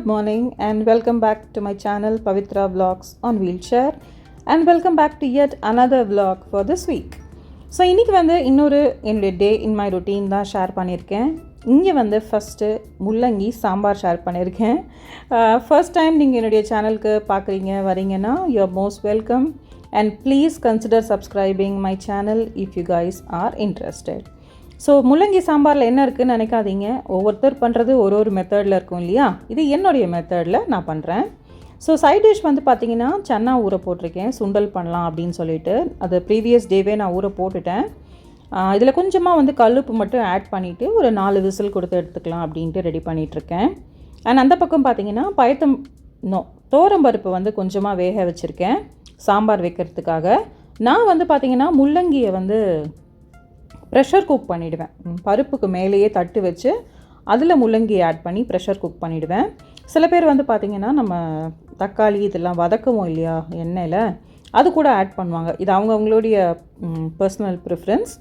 good morning and welcome back to my channel Pavitra Vlogs on Wheelchair. And welcome back to yet another vlog for this week. So இன்றைக்கி வந்து இன்னொரு என்னுடைய day in my routine தான் share பண்ணியிருக்கேன். இங்கே வந்து first முள்ளங்கி sambar share பண்ணியிருக்கேன். ஃபர்ஸ்ட் டைம் நீங்கள் என்னுடைய சேனலுக்கு பார்க்குறீங்க வரீங்கன்னா you are most welcome and please consider subscribing my channel if you guys are interested so முள்ளங்கி சாம்பாரில் என்ன இருக்குதுன்னு நினைக்காதீங்க. ஒவ்வொருத்தர் பண்ணுறது ஒரு ஒரு மெத்தடில் இருக்கும் இல்லையா? இது என்னுடைய மெத்தடில் நான் பண்ணுறேன் ஸோ சைட் டிஷ் வந்து பார்த்தீங்கன்னா சன்னா ஊற போட்டிருக்கேன். சுண்டல் பண்ணலாம் அப்படின்னு சொல்லிட்டு. அது ப்ரீவியஸ் டேவே நான் ஊற போட்டுட்டேன். இதில் கொஞ்சமாக வந்து கல்லுப்பு மட்டும் ஆட் பண்ணிவிட்டு ஒரு நாலு விசில் கொடுத்து எடுத்துக்கலாம் அப்படின்ட்டு ரெடி பண்ணிகிட்ருக்கேன் அண்ட் அந்த பக்கம் பார்த்தீங்கன்னா பயத்தம் நோ தோரம்பருப்பு வந்து கொஞ்சமாக வேக வச்சுருக்கேன். சாம்பார் வைக்கிறதுக்காக. நான் வந்து பார்த்திங்கன்னா முள்ளங்கியை வந்து ப்ரெஷர் குக் பண்ணிவிடுவேன் பருப்புக்கு மேலேயே தட்டு வச்சு அதில் முள்ளங்கி ஆட் பண்ணி ப்ரெஷர் குக் பண்ணிவிடுவேன் சில பேர் வந்து பார்த்திங்கன்னா நம்ம தக்காளி இதெல்லாம் வதக்குவோம் இல்லையா எண்ணெயில் அது கூட ஆட் பண்ணுவாங்க. இது அவங்கவுங்களுடைய பர்சனல் ப்ரிஃபரன்ஸ்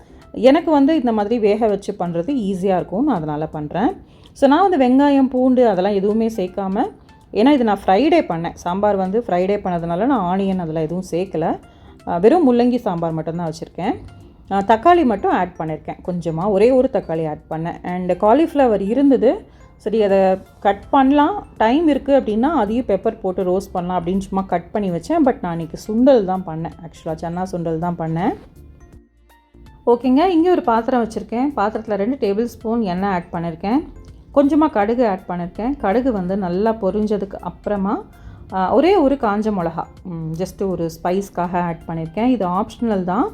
எனக்கு வந்து இந்த மாதிரி வேக வச்சு பண்ணுறது ஈஸியாக இருக்கும் நான் அதனால் பண்ணுறேன் ஸோ நான் வந்து வெங்காயம் பூண்டு அதெல்லாம் எதுவுமே சேர்க்காம ஏன்னா இது நான் ஃப்ரைடே பண்ணேன். சாம்பார் வந்து ஃப்ரைடே பண்ணதுனால நான் ஆனியன் அதில் எதுவும் சேர்க்கலை. வெறும் முள்ளங்கி சாம்பார் மட்டும்தான் வச்சுருக்கேன். தக்காளி மட்டும் ஆட் பண்ணியிருக்கேன் கொஞ்சமாக ஒரே ஒரு தக்காளி ஆட் பண்ணேன். அண்ட் காலிஃப்ளவர் இருந்தது. சரி அதை கட் பண்ணலாம். டைம் இருக்குது அப்படின்னா அதையும் பெப்பர் போட்டு ரோஸ்ட் பண்ணலாம் அப்படின்னு சும்மா கட் பண்ணி வச்சேன். பட் நான் இன்றைக்கி சுண்டல் தான் பண்ணேன். ஆக்சுவலாக சன்னா சுண்டல் தான் பண்ணேன். ஓகேங்க இங்கே ஒரு பாத்திரம் வச்சுருக்கேன். பாத்திரத்தில் ரெண்டு டேபிள் ஸ்பூன் எண்ணெய் ஆட் பண்ணியிருக்கேன் கொஞ்சமாக கடுகு ஆட் பண்ணியிருக்கேன் கடுகு வந்து நல்லா பொரிஞ்சதுக்கு அப்புறமா ஒரே ஒரு காஞ்ச மிளகா ஜஸ்ட்டு ஒரு ஸ்பைஸ்க்காக ஆட் பண்ணியிருக்கேன் இது ஆப்ஷனல் தான்.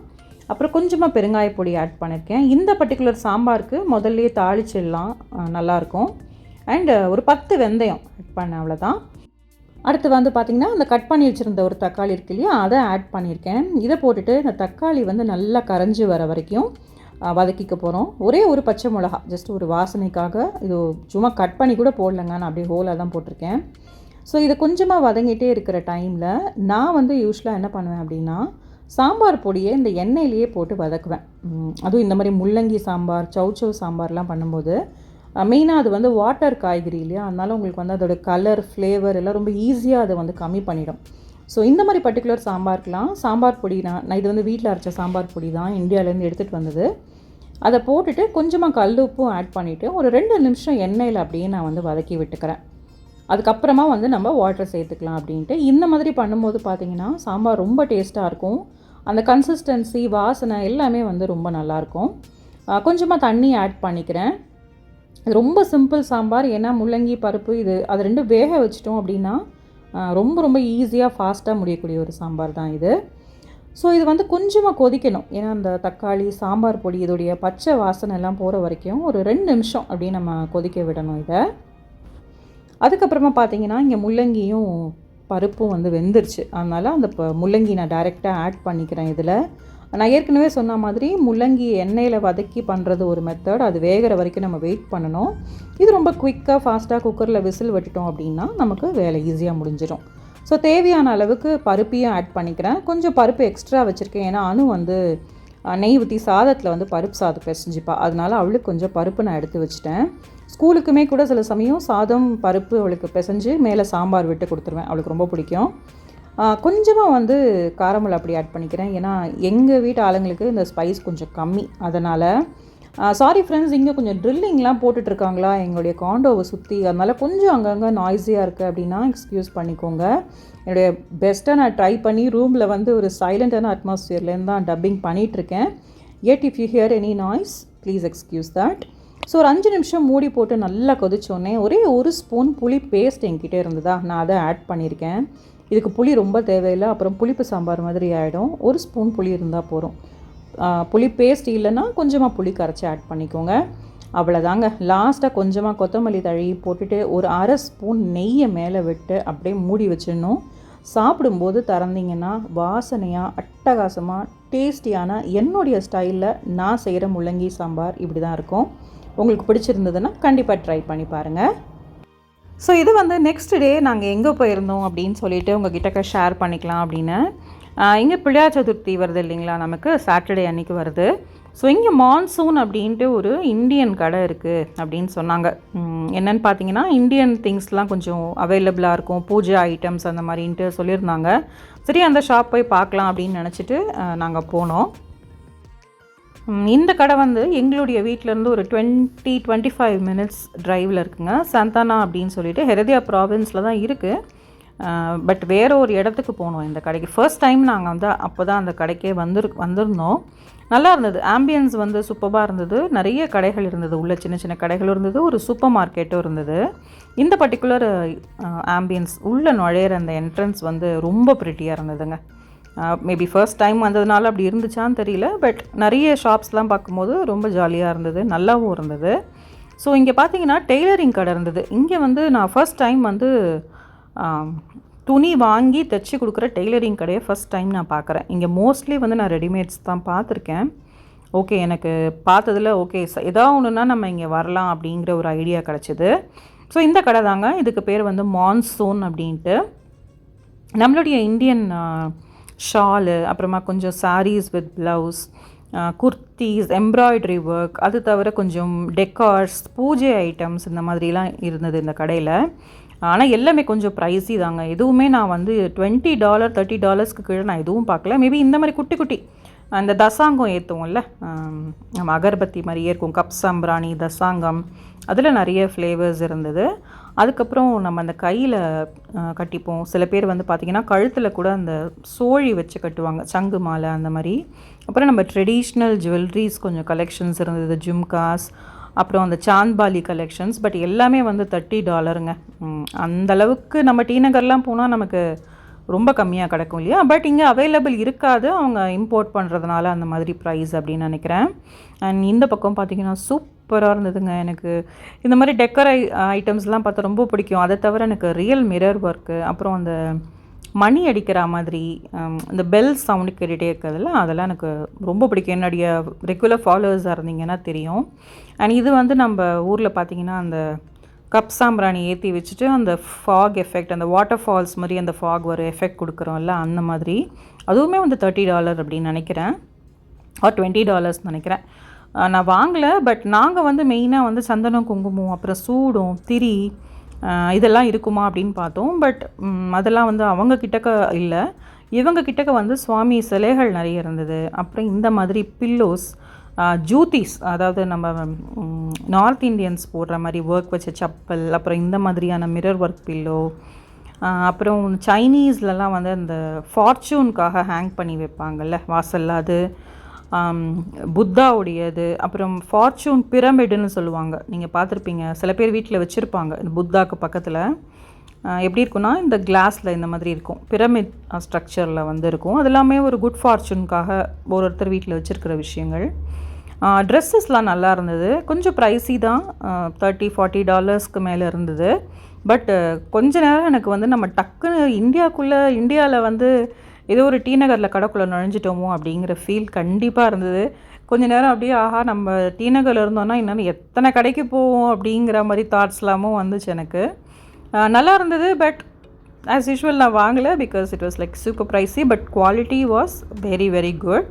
அப்புறம் கொஞ்சமாக பெருங்காய பொடி ஆட் பண்ணியிருக்கேன் இந்த பர்டிகுலர் சாம்பாருக்கு முதல்லையே தாளிச்சிடலாம் நல்லாயிருக்கும் அண்டு ஒரு பத்து வெந்தயம் ஆட் பண்ண அவ்வளோதான் அடுத்து வந்து பார்த்திங்கன்னா அந்த கட் பண்ணி வச்சுருந்த ஒரு தக்காளி இருக்கு இல்லையா அதை ஆட் பண்ணியிருக்கேன் இதை போட்டுட்டு இந்த தக்காளி வந்து நல்லா கரைஞ்சி வர வரைக்கும் வதக்கிக்க போகிறோம் ஒரே ஒரு பச்சை மிளகா ஜஸ்ட் ஒரு வாசனைக்காக இது சும்மா கட் பண்ணி கூட போடலைங்க நான் அப்படியே ஹோலாக தான் போட்டிருக்கேன். ஸோ இதை கொஞ்சமாக வதங்கிட்டே இருக்கிற டைமில் நான் வந்து யூஸ்வலாக என்ன பண்ணுவேன் அப்படின்னா சாம்பார் பொடியை இந்த எண்ணெயிலேயே போட்டு வதக்குவேன். அதுவும் இந்த மாதிரி முள்ளங்கி சாம்பார் சௌச்சவ் சாம்பார்லாம் பண்ணும்போது மெயினாக அது வந்து வாட்டர் காய்கறி இல்லையா? அதனால் உங்களுக்கு வந்து அதோட கலர் ஃப்ளேவர் எல்லாம் ரொம்ப ஈஸியாக அதை வந்து கம்மி பண்ணிடும். ஸோ இந்த மாதிரி பர்டிகுலர் சாம்பார்க்கெலாம் சாம்பார் பொடி நான் நான் இது வந்து வீட்டில் அரைச்ச சாம்பார் பொடி தான் இந்தியாவிலேருந்து எடுத்துகிட்டு வந்தது. அதை போட்டுட்டு கொஞ்சமாக கல் உப்பும் ஆட் பண்ணிவிட்டு ஒரு ரெண்டு நிமிஷம் எண்ணெயில் அப்படியே நான் வந்து வதக்கி விட்டுக்கிறேன். அதுக்கப்புறமா வந்து நம்ம வாட்டர் சேர்த்துக்கலாம் அப்படின்ட்டு இந்த மாதிரி பண்ணும்போது பார்த்திங்கன்னா சாம்பார் ரொம்ப டேஸ்ட்டாக இருக்கும். அந்த கன்சிஸ்டன்சி வாசனை எல்லாமே வந்து ரொம்ப நல்லாயிருக்கும் கொஞ்சமாக தண்ணி ஆட் பண்ணிக்கிறேன். ரொம்ப சிம்பிள் சாம்பார் ஏன்னா முள்ளங்கி பருப்பு இது அது ரெண்டும் வேக வச்சிட்டோம் அப்படின்னா ரொம்ப ரொம்ப ஈஸியாக ஃபாஸ்ட்டாக முடியக்கூடிய ஒரு சாம்பார் தான் இது. ஸோ இது வந்து கொஞ்சமாக கொதிக்கணும். ஏன்னா அந்த தக்காளி சாம்பார் பொடி இதோடைய பச்சை வாசனை எல்லாம் போகிற வரைக்கும் ஒரு ரெண்டு நிமிஷம் அப்படியே நம்ம கொதிக்க விடணும் இதை. அதுக்கப்புறமா பார்த்தீங்கன்னா இங்கே முள்ளங்கியும் பருப்பும் வந்து வெந்துருச்சு. அதனால் அந்த முள்ளங்கி நான் டைரெக்டாக ஆட் பண்ணிக்கிறேன் இதில். நான் ஏற்கனவே சொன்ன மாதிரி முள்ளங்கி எண்ணெயில் வதக்கி பண்ணுறது ஒரு மெத்தட் அது வேகிற வரைக்கும் நம்ம வெயிட் பண்ணணும். இது ரொம்ப குயிக்காக ஃபாஸ்ட்டாக குக்கரில் விசில் விட்டுட்டோம் அப்படின்னா நமக்கு வேலை ஈஸியாக முடிஞ்சிடும். ஸோ தேவையான அளவுக்கு பருப்பையும் ஆட் பண்ணிக்கிறேன். கொஞ்சம் பருப்பு எக்ஸ்ட்ரா வச்சுருக்கேன். ஏன்னா அணு வந்து நெய் ஊற்றி சாதத்தில் வந்து பருப்பு சாதம் பிசைஞ்சிப்பா. அதனால் அவளுக்கு கொஞ்சம் பருப்பு நான் எடுத்து வச்சுட்டேன். ஸ்கூலுக்குமே கூட சில சமயம் சாதம் பருப்பு அவளுக்கு பிசைஞ்சு மேலே சாம்பார் விட்டு கொடுத்துருவேன். அவளுக்கு ரொம்ப பிடிக்கும். கொஞ்சமாக வந்து காரமல் அப்படி ஆட் பண்ணிக்கிறேன். ஏன்னா எங்கள் வீட்டு ஆளுங்களுக்கு இந்த ஸ்பைஸ் கொஞ்சம் கம்மி. அதனால் சாரி ஃப்ரெண்ட்ஸ் இங்கே கொஞ்சம் ட்ரில்லிங்லாம் போட்டுட்ருக்காங்களா? எங்களுடைய காண்டோவை சுற்றி அதனால் கொஞ்சம் அங்கங்கே நாய்ஸியாக இருக்குது அப்படின்னா எக்ஸ்கியூஸ் பண்ணிக்கோங்க. என்னுடைய பெஸ்ட்டாக நான் ட்ரை பண்ணி ரூமில் வந்து ஒரு சைலண்டான அட்மாஸ்ஃபியர்லேருந்து தான் டப்பிங் பண்ணிகிட்ருக்கேன் at if you hear any noise please excuse that so ஒரு அஞ்சு நிமிஷம் மூடி போட்டு நல்லா கொதிச்சோடனே ஒரே ஒரு ஸ்பூன் புளி பேஸ்ட் என்கிட்ட இருந்ததா? நான் அதை ஆட் பண்ணியிருக்கேன். இதுக்கு புளி ரொம்ப தேவையில்லை. அப்புறம் புளிப்பு சாம்பார் மாதிரி ஆகிடும் ஒரு ஸ்பூன் புளி இருந்தால் போகிறோம் புளி பேஸ்ட் இல்லைன்னா கொஞ்சமாக புளி கரைச்சி ஆட் பண்ணிக்கோங்க. அவ்வளோதாங்க லாஸ்ட்டாக கொஞ்சமாக கொத்தமல்லி தழி போட்டுட்டு ஒரு அரை ஸ்பூன் நெய்யை மேலே விட்டு அப்படியே மூடி வச்சிடணும். சாப்பிடும்போது திறந்தீங்கன்னா வாசனையாக அட்டகாசமாக டேஸ்டியான என்னுடைய ஸ்டைலில் நான் செய்கிற முள்ளங்கி சாம்பார் இப்படி தான் இருக்கும். உங்களுக்கு பிடிச்சிருந்ததுன்னா கண்டிப்பாக ட்ரை பண்ணி பாருங்கள் ஸோ இது வந்து நெக்ஸ்ட் டே நாங்கள் எங்கே போயிருந்தோம் அப்படின்னு சொல்லிட்டு உங்ககிட்ட ஷேர் பண்ணிக்கலாம் அப்படின்னு. இங்கே பிள்ளையார் சதுர்த்தி வருது இல்லைங்களா? நமக்கு சாட்டர்டே அன்றைக்கி வருது. ஸோ இங்கே மான்சூன் அப்படின்ட்டு ஒரு இந்தியன் கடை இருக்குது அப்படின்னு சொன்னாங்க. என்னென்னு பார்த்தீங்கன்னா இந்தியன் திங்ஸ்லாம் கொஞ்சம் அவைலபிளாக இருக்கும். பூஜை ஐட்டம்ஸ் அந்த மாதிரின்ட்டு சொல்லியிருந்தாங்க. சரி அந்த ஷாப் போய் பார்க்கலாம் அப்படின்னு நினச்சிட்டு நாங்கள் போனோம். இந்த கடை வந்து எங்களுடைய வீட்டிலேருந்து ஒரு டுவெண்ட்டி டுவெண்ட்டி ஃபைவ் மினிட்ஸ் ட்ரைவில் இருக்குங்க. சந்தானா அப்படின்னு சொல்லிட்டு ஹெரதியா ப்ராவின்ஸில் தான் இருக்குது பட் வேறு ஒரு இடத்துக்கு போனோம் இந்த கடைக்கு. ஃபர்ஸ்ட் டைம் நாங்கள் வந்து அப்போ தான் அந்த கடைக்கே வந்துரு வந்திருந்தோம். நல்லா இருந்தது. ஆம்பியன்ஸ் வந்து சூப்பராக இருந்தது. நிறைய கடைகள் இருந்தது. உள்ள சின்ன சின்ன கடைகளும் இருந்தது. ஒரு சூப்பர் மார்க்கெட்டும் இருந்தது. இந்த பர்டிகுலர் ஆம்பியன்ஸ் உள்ளே நுழையிற அந்த என்ட்ரன்ஸ் வந்து ரொம்ப ப்ரிட்டியாக இருந்ததுங்க. மேபி ஃபர்ஸ்ட் டைம் வந்ததுனால அப்படி இருந்துச்சான்னு தெரியல பட் நிறைய ஷாப்ஸ்லாம் பார்க்கும்போது ரொம்ப ஜாலியாக இருந்தது நல்லாவும் இருந்தது. ஸோ இங்கே பார்த்தீங்கன்னா டெய்லரிங் கடை இருந்தது. இங்கே வந்து நான் ஃபர்ஸ்ட் டைம் வந்து um, துணி வாங்கி தைச்சி கொடுக்குற டெய்லரிங் கடையை ஃபர்ஸ்ட் டைம் நான் பார்க்குறேன். இங்கே மோஸ்ட்லி வந்து நான் ரெடிமேட்ஸ் தான் பார்த்துருக்கேன். ஓகே எனக்கு பார்த்ததுல ஓகே ஏதாவது ஒன்றுனா நம்ம இங்கே வரலாம் அப்படிங்கிற ஒரு ஐடியா கிடச்சிது. ஸோ இந்த கடை தாங்க. இதுக்கு பேர் வந்து மான்சூன் அப்படின்ட்டு. நம்மளுடைய இந்தியன் ஷாலு அப்புறமா கொஞ்சம் sarees with blouse kurtis embroidery work அது தவிர கொஞ்சம் டெக்கார்ஸ் பூஜை ஐட்டம்ஸ் இந்த மாதிரிலாம் இருந்தது இந்த கடையில். ஆனால் எல்லாமே கொஞ்சம் ப்ரைஸி தாங்க. எதுவுமே நான் வந்து டுவெண்ட்டி டாலர் தேர்ட்டி டாலர்ஸ்க்கு கீழே நான் எதுவும் பார்க்கல. மேபி இந்த மாதிரி குட்டி குட்டி அந்த தசாங்கம் ஏற்றுவோம்ல நம்ம அகர்பத்தி மாதிரியே இருக்கும் கப் சாம்பிராணி தசாங்கம் அதில் நிறைய ஃப்ளேவர்ஸ் இருந்தது. அதுக்கப்புறம் நம்ம அந்த கையில் கட்டிப்போம். சில பேர் வந்து பார்த்திங்கன்னா கழுத்தில் கூட அந்த சோழி வச்சு கட்டுவாங்க. சங்கு மாலை அந்த மாதிரி. அப்புறம் நம்ம ட்ரெடிஷ்னல் ஜுவல்லரிஸ் கொஞ்சம் கலெக்ஷன்ஸ் இருந்தது. ஜும்காஸ் அப்புறம் அந்த சாந்த்பாலி கலெக்ஷன்ஸ் பட் எல்லாமே வந்து தேர்ட்டி டாலருங்க அந்த அளவுக்கு நம்ம டி நகர்லாம் போனால் நமக்கு ரொம்ப கம்மியாக கிடைக்கும் இல்லையா? பட் இங்கே அவைலபிள் இருக்காது. அவங்க இம்போர்ட் பண்ணுறதுனால அந்த மாதிரி ப்ரைஸ் அப்படின்னு நினைக்கிறேன். அண்ட் இந்த பக்கம் பார்த்திங்கன்னா சூப் சூப்பராக இருந்ததுங்க. எனக்கு இந்த மாதிரி டெக்கர் ஐ ஐட்டம்ஸ்லாம் பார்த்தா ரொம்ப பிடிக்கும். அதை தவிர எனக்கு ரியல் மிரர் ஒர்க்கு அப்புறம் அந்த மணி அடிக்கிற மாதிரி இந்த பெல் சவுண்டு கேட்டுகிட்டே இருக்கிறதுல அதெல்லாம் எனக்கு ரொம்ப பிடிக்கும். என்னுடைய ரெகுலர் ஃபாலோவர்ஸாக இருந்தீங்கன்னா தெரியும். அண்ட் இது வந்து நம்ம ஊரில் பார்த்தீங்கன்னா அந்த கப் சாம்பிராணி ஏற்றி வச்சுட்டு அந்த ஃபாக் எஃபெக்ட் அந்த வாட்டர் ஃபால்ஸ் மாதிரி அந்த ஃபாக் ஒரு எஃபெக்ட் கொடுக்குறோம்ல அந்த மாதிரி. அதுவுமே வந்து தேர்ட்டி டாலர் அப்படின்னு நினைக்கிறேன். ஆர் டுவெண்ட்டி டாலர்ஸ் நினைக்கிறேன். நான் வாங்கலை பட் நாங்கள் வந்து மெயினாக வந்து சந்தனம் குங்குமம் அப்புறம் சூடும் திரி இதெல்லாம் இருக்குமா அப்படின்னு பார்த்தோம். பட் அதெல்லாம் வந்து அவங்க கிட்டக்க இல்லை. இவங்க கிட்டக்க வந்து சுவாமி சிலைகள் நிறைய இருந்தது. அப்புறம் இந்த மாதிரி பில்லோஸ் ஜூத்திஸ் அதாவது நம்ம நார்த் இந்தியன்ஸ் போடுற மாதிரி ஒர்க் வச்ச செப்பல் அப்புறம் இந்த மாதிரியான மிரர் ஒர்க் பில்லோ அப்புறம் சைனீஸ்லலாம் வந்து அந்த ஃபார்ச்சூனுக்காக ஹேங் பண்ணி வைப்பாங்கல்ல வாசல்ல அது. புத்தாவுடையது அப்புறம் ஃபார்ச்சூன் பிரமிடுன்னு சொல்லுவாங்க. நீங்கள் பார்த்துருப்பீங்க. சில பேர் வீட்டில் வச்சுருப்பாங்க இந்த புத்தாக்கு பக்கத்தில். எப்படி இருக்குன்னா இந்த கிளாஸில் இந்த மாதிரி இருக்கும். பிரமிட் ஸ்ட்ரக்சரில் வந்து இருக்கும். அது எல்லாமே ஒரு குட் ஃபார்ச்சூனுக்காக ஒரு ஒருத்தர் வீட்டில் வச்சுருக்கிற விஷயங்கள். ட்ரெஸ்ஸஸ்லாம் நல்லா இருந்தது. கொஞ்சம் ப்ரைஸி தான். தேர்ட்டி ஃபார்ட்டி டாலர்ஸ்க்கு மேலே இருந்தது. பட் கொஞ்ச நேரம் எனக்கு வந்து நம்ம டக்குன்னு இந்தியாக்குள்ளே இந்தியாவில் வந்து ஏதோ ஒரு டி நகரில் கடைக்குள்ளே நுழைஞ்சிட்டோமோ அப்படிங்கிற ஃபீல் கண்டிப்பாக இருந்தது. கொஞ்ச நேரம் அப்படியே ஆஹா நம்ம டி நகரில் இருந்தோன்னா இன்னும் எத்தனை கடைக்கு போவோம் அப்படிங்கிற மாதிரி தாட்ஸ்லாமும் வந்துச்சு எனக்கு. நல்லா இருந்தது பட் ஆஸ் யூஷுவல் நான் வாங்கலை because it was like super pricey but quality was very very good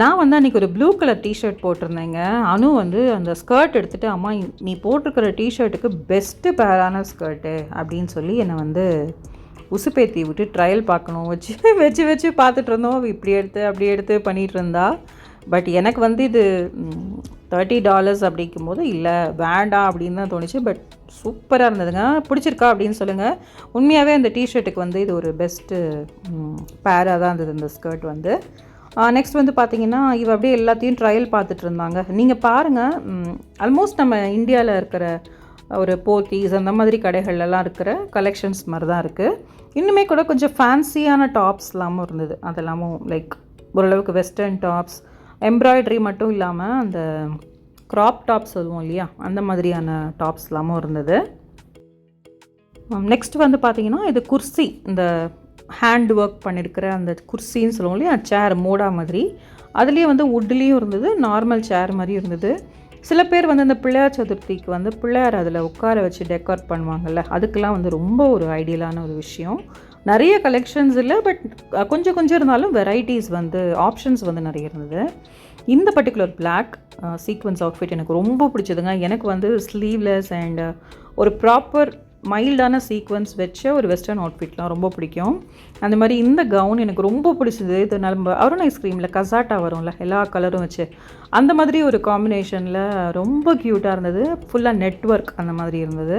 நான் வந்து அன்றைக்கி ஒரு ப்ளூ கலர் டிஷர்ட் போட்டிருந்தேங்க. அனு வந்து அந்த ஸ்கர்ட் எடுத்துகிட்டு அம்மா நீ போட்டிருக்கிற டிஷர்ட்டுக்கு பெஸ்ட்டு பேரான ஸ்கர்ட்டு அப்படின்னு சொல்லி என்னை வந்து உசுப்பேத்தி விட்டு ட்ரையல் பார்க்கணும். வச்சு வச்சு வச்சு பார்த்துட்டு இருந்தோம். இப்படி எடுத்து அப்படி எடுத்து பண்ணிகிட்டு இருந்தா. பட் எனக்கு வந்து இது தேர்ட்டி டாலர்ஸ் அப்படிங்கும்போது இல்லை வேண்டாம் அப்படின்னு தான் தோணுச்சு. பட் சூப்பராக இருந்ததுங்க. பிடிச்சிருக்கா? அப்படின்னு சொல்லுங்கள் உண்மையாகவே அந்த டிஷர்ட்டுக்கு வந்து இது ஒரு பெஸ்ட்டு பேராக தான் இருந்தது இந்த ஸ்கர்ட் வந்து. நெக்ஸ்ட் வந்து பார்த்தீங்கன்னா இவ அப்படியே எல்லாத்தையும் ட்ரையல் பார்த்துட்டு இருந்தாங்க. நீங்கள் பாருங்கள் ஆல்மோஸ்ட் நம்ம இந்தியாவில் இருக்கிற ஒரு போத்தீஸ் அந்த மாதிரி கடைகள்லாம் இருக்கிற கலெக்ஷன்ஸ் மாதிரி தான் இருக்குது இன்னுமே கூட கொஞ்சம் ஃபேன்சியான டாப்ஸ்லாமும் இருந்தது. அதெல்லாமும் லைக் ஓரளவுக்கு வெஸ்டர்ன் டாப்ஸ் எம்ப்ராய்டரி மட்டும் இல்லாமல் அந்த க்ராப் டாப்ஸ் சொல்லுவோம் இல்லையா? அந்த மாதிரியான டாப்ஸ்லாமும் இருந்தது. நெக்ஸ்ட் வந்து பார்த்தீங்கன்னா இது குர்சி இந்த ஹேண்ட் ஒர்க் பண்ணியிருக்கிற அந்த குர்சின்னு சொல்லுவோம் இல்லையா சேர் மோடா மாதிரி. அதுலேயே வந்து வுட்லேயும் இருந்தது நார்மல் சேர் மாதிரியும் இருந்தது. சில பேர் வந்து அந்த பிள்ளையார் சதுர்த்திக்கு வந்து பிள்ளையார் அதில் உட்கார வச்சு டெக்கோர் பண்ணுவாங்கள்ல அதுக்கெல்லாம் வந்து ரொம்ப ஒரு ஐடியலான ஒரு விஷயம். நிறைய கலெக்ஷன்ஸ் இல்லை பட் கொஞ்சம் கொஞ்சம் இருந்தாலும் வெரைட்டிஸ் வந்து ஆப்ஷன்ஸ் வந்து நிறைய இருந்தது. இந்த பர்டிகுலர் பிளாக் சீக்வன்ஸ் அவுட்ஃபிட் எனக்கு ரொம்ப பிடிச்சதுங்க. எனக்கு வந்து ஸ்லீவ்லெஸ் அண்ட் uh, ஒரு ப்ராப்பர் மைல்டான சீக்வன்ஸ் வச்ச ஒரு வெஸ்டர்ன் அவுட்ஃபிட்லாம் ரொம்ப பிடிக்கும். அந்த மாதிரி இந்த கவுன் எனக்கு ரொம்ப பிடிச்சது. இது நம்ம அருண் ஐஸ்கிரீமில் கசாட்டா வரும்ல எல்லா கலரும் வச்சு. அந்த மாதிரி ஒரு காம்பினேஷனில் ரொம்ப க்யூட்டாக இருந்தது. ஃபுல்லாக நெட்ஒர்க் அந்த மாதிரி இருந்தது.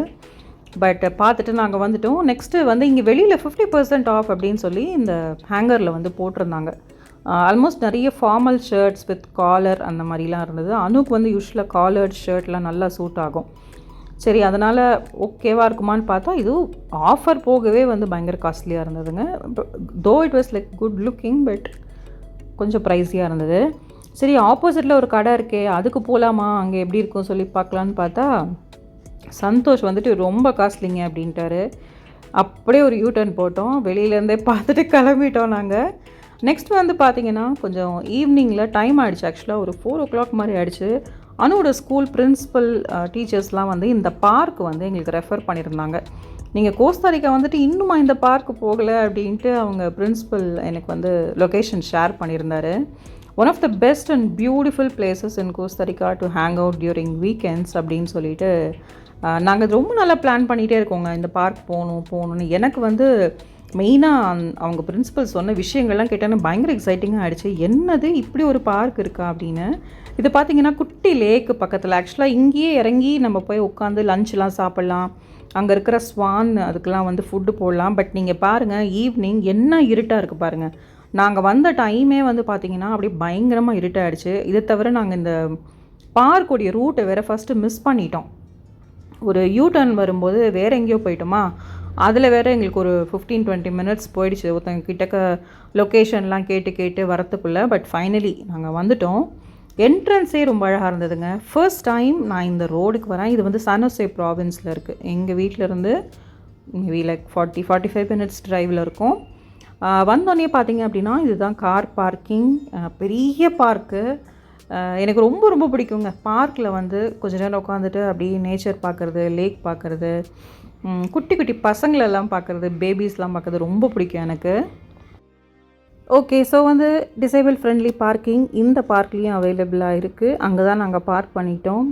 பட் பார்த்துட்டு நாங்கள் வந்துட்டோம். நெக்ஸ்ட்டு வந்து இங்கே வெளியில் ஃபிஃப்டி பர்சன்ட் ஆஃப் அப்படின்னு சொல்லி இந்த ஹேங்கரில் வந்து போட்டிருந்தாங்க. ஆல்மோஸ்ட் நிறைய ஃபார்மல் ஷர்ட்ஸ் வித் காலர் அந்த மாதிரிலாம் இருந்தது. அனுக்கு வந்து யூஸ்வலாக காலர்ட் ஷர்ட்லாம் நல்லா சூட் ஆகும். சரி அதனால் ஓகேவாக இருக்குமான்னு பார்த்தா இது ஆஃபர் போகவே வந்து பயங்கர காஸ்ட்லியாக இருந்ததுங்க. Though it was like good looking but கொஞ்சம் ப்ரைஸியாக இருந்தது. சரி ஆப்போசிட்டில் ஒரு கடை இருக்கே அதுக்கு போகலாமா அங்கே எப்படி இருக்கும் சொல்லி பார்க்கலான்னு பார்த்தா சந்தோஷ் வந்துட்டு ரொம்ப காஸ்ட்லிங்க அப்படின்ட்டாரு. அப்படியே ஒரு யூ டர்ன் போட்டோம் வெளியிலேருந்தே பார்த்துட்டு கிளம்பிட்டோம் நாங்கள் நெக்ஸ்ட் வந்து பார்த்தீங்கன்னா கொஞ்சம் ஈவினிங்கில் டைம் ஆகிடுச்சு ஆக்சுவலாக ஒரு ஃபோர் ஓ கிளாக் மாதிரி ஆகிடுச்சு அனுவோட ஸ்கூல் பிரின்ஸிபல் டீச்சர்ஸ்லாம் வந்து இந்த பார்க் வந்து எங்களுக்கு ரெஃபர் பண்ணியிருந்தாங்க நீங்கள் கோஸ்தாரிக்கா வந்துட்டு இன்னுமா இந்த பார்க்கு போகலை அப்படின்ட்டு அவங்க பிரின்ஸிபல் எனக்கு வந்து லொக்கேஷன் ஷேர் பண்ணியிருந்தாரு one of the best and beautiful places in Costa Rica to hang out during weekends அப்படின்னு சொல்லிட்டு நாங்கள் ரொம்ப நல்லா பிளான் பண்ணிகிட்டே இருக்கோங்க. இந்த பார்க் போகணும் போகணுன்னு எனக்கு வந்து மெயினாக அவங்க பிரின்ஸிபல் சொன்ன விஷயங்கள்லாம் கேட்டேன்னு பயங்கர எக்ஸைட்டிங்காக ஆகிடுச்சு என்னது இப்படி ஒரு பார்க் இருக்கா அப்படின்னு இது பார்த்தீங்கன்னா குட்டி லேக்கு பக்கத்தில். ஆக்சுவலாக இங்கேயே இறங்கி நம்ம போய் உட்காந்து லஞ்செலாம் சாப்பிட்லாம். அங்கே இருக்கிற ஸ்வான் அதுக்கெலாம் வந்து ஃபுட்டு போடலாம். பட் நீங்கள் பாருங்கள் ஈவினிங் என்ன இருட்டாக இருக்குது பாருங்கள் நாங்கள் வந்த டைமே வந்து பார்த்திங்கன்னா அப்படியே பயங்கரமாக இருட்டாயிடுச்சு. இதை தவிர நாங்கள் இந்த பார்க்குடைய ரூட்டை வேறு ஃபஸ்ட்டு மிஸ் பண்ணிட்டோம். ஒரு யூ டர்ன் வரும்போது வேறு எங்கேயோ போயிட்டோமா? அதில் வேறு எங்களுக்கு ஒரு ஃபிஃப்டீன் டுவெண்ட்டி மினிட்ஸ் போயிடுச்சு. ஒருத்தங்க கிட்டக்க லொக்கேஷன்லாம் கேட்டு கேட்டு வரத்துக்குள்ளே. பட் ஃபைனலி நாங்கள் வந்துட்டோம். என்ட்ரன்ஸே ரொம்ப அழகாக இருந்ததுங்க. ஃபர்ஸ்ட் டைம் நான் இந்த ரோடுக்கு வரேன். இது வந்து சனோசே ப்ராவின்ஸில் இருக்குது எங்கள் வீட்டிலேருந்து maybe like forty forty five minutes ட்ரைவில் இருக்கும். வந்தோடனே பார்த்தீங்க அப்படின்னா இதுதான் கார் பார்க்கிங் பெரிய பார்க்கு எனக்கு ரொம்ப ரொம்ப பிடிக்குங்க. பார்க்கில் வந்து கொஞ்ச நேரம் உட்காந்துட்டு அப்படியே நேச்சர் பார்க்குறது லேக் பார்க்குறது குட்டி குட்டி பசங்களெல்லாம் பார்க்குறது பேபிஸ்லாம் பார்க்குறது ரொம்ப பிடிக்கும் எனக்கு. ஓகே ஸோ வந்து டிசேபிள் ஃப்ரெண்ட்லி பார்க்கிங் இந்த பார்க்லேயும் அவைலபிளாக இருக்குது அங்கே தான் நாங்கள் பார்க் பண்ணிட்டோம்.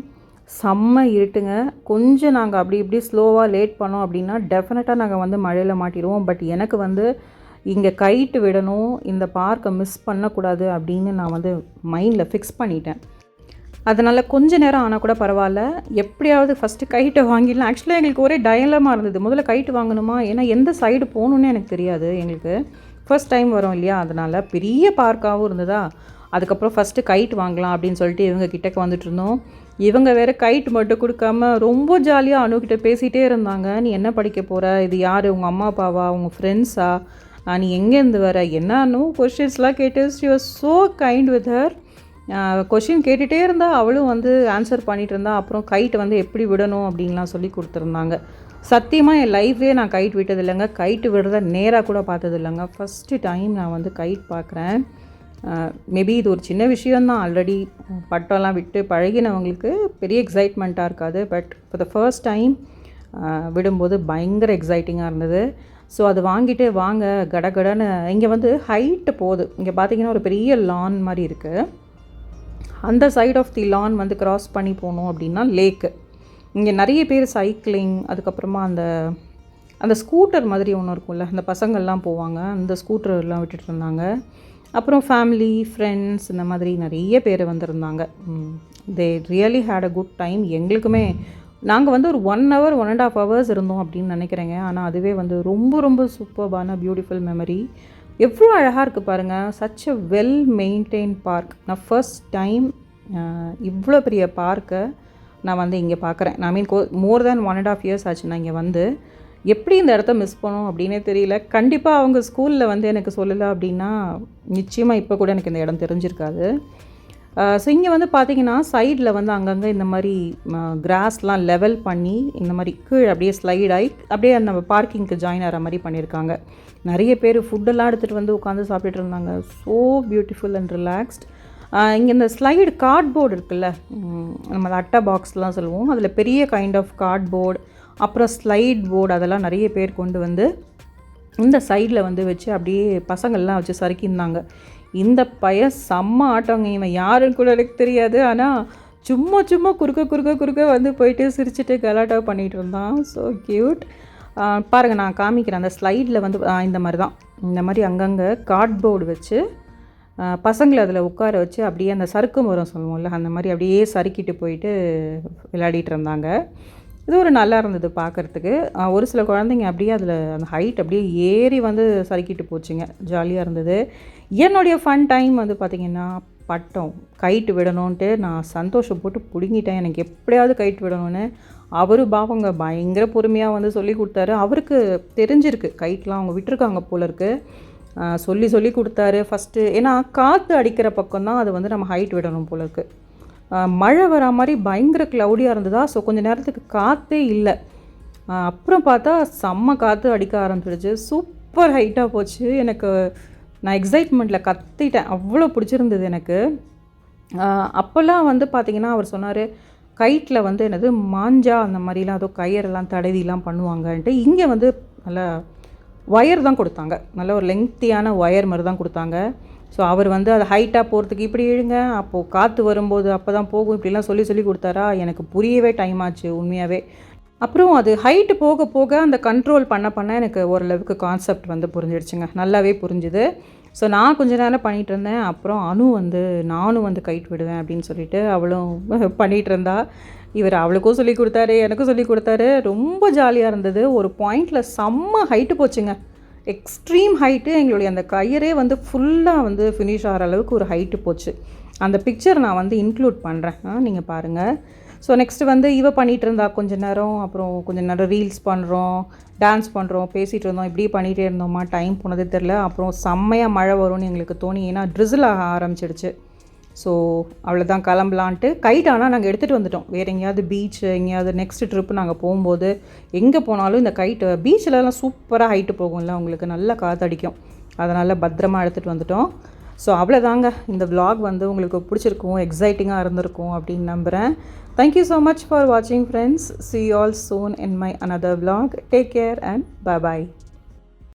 செம்ம இருட்டுங்க. கொஞ்சம் நாங்கள் அப்படி இப்படி ஸ்லோவாக லேட் பண்ணோம் அப்படின்னா டெஃபினட்டாக நாங்கள் வந்து மழையில் மாட்டிடுவோம் பட் எனக்கு வந்து இங்கே கைட்டு விடணும் இந்த பார்க்கை மிஸ் பண்ணக்கூடாது அப்படின்னு நான் வந்து மைண்டில் ஃபிக்ஸ் பண்ணிட்டேன். அதனால் கொஞ்ச நேரம் ஆனால் கூட பரவாயில்ல. எப்படியாவது ஃபஸ்ட்டு கைட்டை வாங்கிடலாம். ஆக்சுவலாக எங்களுக்கு ஒரே டயலமாக இருந்தது. முதல்ல கைட்டு வாங்கணுமா? ஏன்னா எந்த சைடு போகணுன்னு எனக்கு தெரியாது எங்களுக்கு. ஃபர்ஸ்ட் டைம் வரும் இல்லையா? அதனால் பெரிய பார்க்காகவும் இருந்ததா? அதுக்கப்புறம் ஃபஸ்ட்டு கைட் வாங்கலாம் அப்படின்னு சொல்லிட்டு இவங்க கிட்டக்கு வந்துட்டு இருந்தோம். இவங்க வேறு கைட் மட்டும் கொடுக்காம ரொம்ப ஜாலியாக அணுக்கிட்ட பேசிகிட்டே இருந்தாங்க. நீ என்ன படிக்க போகிற இது யார்? உங்கள் அம்மா அப்பாவா? உங்கள் ஃப்ரெண்ட்ஸா நீ எங்கேருந்து வர? என்னன்னு கொஷின்ஸ்லாம் கேட்டு she was so kind with her question கேட்டுகிட்டே இருந்தால் அவளும் வந்து ஆன்சர் பண்ணிகிட்டு இருந்தா. அப்புறம் கைட் வந்து எப்படி விடணும் அப்படின்லாம் சொல்லி கொடுத்துருந்தாங்க. சத்தியமாக என் லைஃப்லேயே நான் கைட் விட்டது இல்லைங்க கைட்டு விடுறத நேராக கூட பார்த்தது இல்லைங்க ஃபஸ்ட்டு டைம் நான் வந்து கைட் பார்க்குறேன். மேபி இது ஒரு சின்ன விஷயந்தான் ஆல்ரெடி பட்டம்லாம் விட்டு பழகினவங்களுக்கு பெரிய எக்ஸைட்மெண்ட்டாக இருக்காது. பட் இப்போ த ஃபர்ஸ்ட் டைம் விடும்போது பயங்கர எக்ஸைட்டிங்காக இருந்தது. ஸோ அது வாங்கிட்டு வாங்க கடகடன்னு இங்கே வந்து ஹைட்டு போகுது. இங்கே பார்த்தீங்கன்னா ஒரு பெரிய லான் மாதிரி இருக்குது அந்த சைட் ஆஃப் தி லான் வந்து க்ராஸ் பண்ணி போகணும் அப்படின்னா லேக்கு இங்கே நிறைய பேர் சைக்கிளிங் அதுக்கப்புறமா அந்த அந்த ஸ்கூட்டர் மாதிரி ஒன்று இருக்கும்ல அந்த பசங்கள்லாம் போவாங்க அந்த ஸ்கூட்டர்லாம் விட்டுட்டு இருந்தாங்க. அப்புறம் ஃபேமிலி ஃப்ரெண்ட்ஸ் இந்த மாதிரி நிறைய பேர் வந்திருந்தாங்க. They really had a good time எங்களுக்குமே நாங்கள் வந்து ஒரு one hour one and half hours இருந்தோம் அப்படின்னு நினைக்கிறேங்க. ஆனால் அதுவே வந்து ரொம்ப ரொம்ப சூப்பர்பான பியூட்டிஃபுல் மெமரி எவ்வளோ அழகாக இருக்குது பாருங்கள் such a well maintain park நான் ஃபர்ஸ்ட் டைம் இவ்வளோ பெரிய பார்க்கை நான் வந்து இங்கே பார்க்குறேன். நான் mean go more than one and half years ஆச்சு நான் இங்கே வந்து. எப்படி இந்த இடத்த மிஸ் பண்ணோம் அப்படின்னே தெரியல. கண்டிப்பாக அவங்க ஸ்கூலில் வந்து எனக்கு சொல்லலை அப்படின்னா நிச்சயமாக இப்போ கூட எனக்கு இந்த இடம் தெரிஞ்சிருக்காது. ஸோ இங்கே வந்து பார்த்திங்கன்னா சைடில் வந்து அங்கங்கே இந்த மாதிரி கிராஸ்லாம் லெவல் பண்ணி இந்த மாதிரி கீழே அப்படியே ஸ்லைட் ஆகி அப்படியே அந்த பார்க்கிங்க்கு ஜாயின் ஆகிற மாதிரி பண்ணியிருக்காங்க. நிறைய பேர் ஃபுட்டெல்லாம் எடுத்துகிட்டு வந்து உட்காந்து சாப்பிட்டுட்டு இருந்தாங்க. ஸோ பியூட்டிஃபுல் அண்ட் ரிலாக்ஸ்ட் இங்கே இந்த ஸ்லைடு கார்ட்போர்டு இருக்குல்ல நம்ம அட்டை பாக்ஸ்லாம் சொல்லுவோம். அதில் பெரிய கைண்ட் ஆஃப் கார்ட்போர்டு அப்புறம் ஸ்லைட் போர்டு அதெல்லாம் நிறைய பேர் கொண்டு வந்து இந்த சைடில் வந்து வச்சு அப்படியே பசங்கள்லாம் வச்சு சறுக்கியிருந்தாங்க. இந்த பையன் செம்ம ஆட்டவங்க இவன் யாருன்னு கூட எனக்கு தெரியாது. ஆனால் சும்மா சும்மா குறுக்க குறுக்க குறுக்க வந்து போயிட்டு சிரிச்சிட்டு கலாட்டா பண்ணிகிட்டு இருந்தான். ஸோ க்யூட் பாருங்கள் நான் காமிக்கிறேன். அந்த ஸ்லைடில் வந்து இந்த மாதிரி தான். இந்த மாதிரி அங்கங்கே கார்ட்போர்டு வச்சு பசங்களை அதில் உட்கார வச்சு அப்படியே அந்த சறுக்கு மரம் சொல்லுவோம்ல அந்த மாதிரி அப்படியே சறுக்கிட்டு போயிட்டு விளையாடிட்டு இருந்தாங்க. இது ஒரு நல்லா இருந்தது பார்க்குறதுக்கு ஒரு சில குழந்தைங்க அப்படியே அதில் அந்த ஹைட் அப்படியே ஏறி வந்து சறுக்கிட்டு போச்சுங்க. ஜாலியாக இருந்தது. என்னுடைய ஃபன் டைம் வந்து பார்த்திங்கன்னா பட்டம் கைட்டு விடணுன்ட்டு நான் சந்தோஷம் போட்டு பிடுங்கிட்டேன். எனக்கு எப்படியாவது கைட்டு விடணும்னு. அவர் பாவங்க பயங்கர பொறுமையாக வந்து சொல்லி கொடுத்தாரு. அவருக்கு தெரிஞ்சிருக்கு கைட்லாம் அவங்க விட்டுருக்காங்க போல இருக்குது சொல்லி சொல்லி கொடுத்தாரு. ஃபஸ்ட்டு ஏன்னா காற்று அடிக்கிற பக்கம் தான் அது வந்து நம்ம ஹைட் விடணும் போல இருக்குது மழை வரா மாதிரி பயங்கர க்ளவுடியாக இருந்ததா? ஸோ கொஞ்ச நேரத்துக்கு காற்றே இல்லை. அப்புறம் பார்த்தா செம்ம காற்று அடிக்க ஆரம்பிச்சிடுச்சு. சூப்பர் ஹைட்டாக போச்சு. எனக்கு நான் எக்ஸைட்மெண்ட்டில் கத்திட்டேன். அவ்வளோ பிடிச்சிருந்தது எனக்கு. அப்போல்லாம் வந்து பார்த்திங்கன்னா அவர் சொன்னார் கைட்டில் வந்து என்னது மாஞ்சா அந்த மாதிரிலாம் ஏதோ கயிறெல்லாம் தடவிலாம் பண்ணுவாங்கன்ட்டு இங்கே வந்து நல்லா ஒயர் தான் கொடுத்தாங்க. நல்ல ஒரு லெங்க்த்தியான ஒயர் மாதிரி தான் கொடுத்தாங்க. ஸோ அவர் வந்து அதை ஹைட்டாக போகிறதுக்கு இப்படி இழுங்க அப்போது காற்று வரும்போது அப்போ தான் போகும் இப்படிலாம் சொல்லி சொல்லி கொடுத்தாரா? எனக்கு புரியவே டைம் ஆச்சு உண்மையாகவே அப்புறம் அது ஹைட்டு போக போக அந்த கண்ட்ரோல் பண்ண பண்ண எனக்கு ஓரளவுக்கு கான்செப்ட் வந்து புரிஞ்சிடுச்சுங்க. நல்லாவே புரிஞ்சுது. ஸோ நான் கொஞ்ச நேரம் பண்ணிகிட்டு இருந்தேன். அப்புறம் அனு வந்து நானும் வந்து கைட் விடுவேன் அப்படின்னு சொல்லிட்டு அவளும் பண்ணிகிட்டு இருந்தா. இவர் அவளுக்கும் சொல்லி கொடுத்தாரு எனக்கும் சொல்லி கொடுத்தாரு. ரொம்ப ஜாலியாக இருந்தது. ஒரு பாயிண்டில் செம்ம ஹைட்டு போச்சுங்க. எக்ஸ்ட்ரீம் ஹைட்டு எங்களுடைய அந்த கயிறே வந்து ஃபுல்லாக வந்து ஃபினிஷ் ஆகிற அளவுக்கு ஒரு ஹைட்டு போச்சு. அந்த பிக்சர் நான் வந்து இன்க்ளூட் பண்ணுறேன் நீங்கள் பாருங்கள் ஸோ நெக்ஸ்ட்டு வந்து இவ பண்ணிகிட்டு இருந்தா கொஞ்ச நேரம் அப்புறம் கொஞ்ச நேரம் ரீல்ஸ் பண்ணுறோம் டான்ஸ் பண்ணுறோம் பேசிகிட்டு இருந்தோம் இப்படி பண்ணிகிட்டே இருந்தோமா டைம் போனதே தெரில அப்புறம் செம்மையாக மழை வரும்னு எங்களுக்கு தோணி. ஏன்னா ட்ரிசில் ஆக ஆரம்பிச்சிடுச்சு. ஸோ அவ்வளோதான் கிளம்பலான்ட்டு. கைட் ஆனால் நாங்கள் எடுத்துகிட்டு வந்துட்டோம். வேறு எங்கேயாவது பீச் எங்கேயாவது நெக்ஸ்ட் ட்ரிப் நாங்கள் போகும்போது எங்கே போனாலும் இந்த கைட்டு பீச்சிலலாம் சூப்பராக ஹைட்டு போகும்ல உங்களுக்கு நல்லா காற்றடிக்கும் அதனால் பத்திரமா எடுத்துகிட்டு வந்துட்டோம். ஸோ அவ்வளோதாங்க இந்த விலாக் வந்து உங்களுக்கு பிடிச்சிருக்கும் எக்ஸைட்டிங்காக இருந்திருக்கும் அப்படின்னு நம்புகிறேன் thank you so much for வாட்சிங் friends see all soon in my another vlog take care and bye bye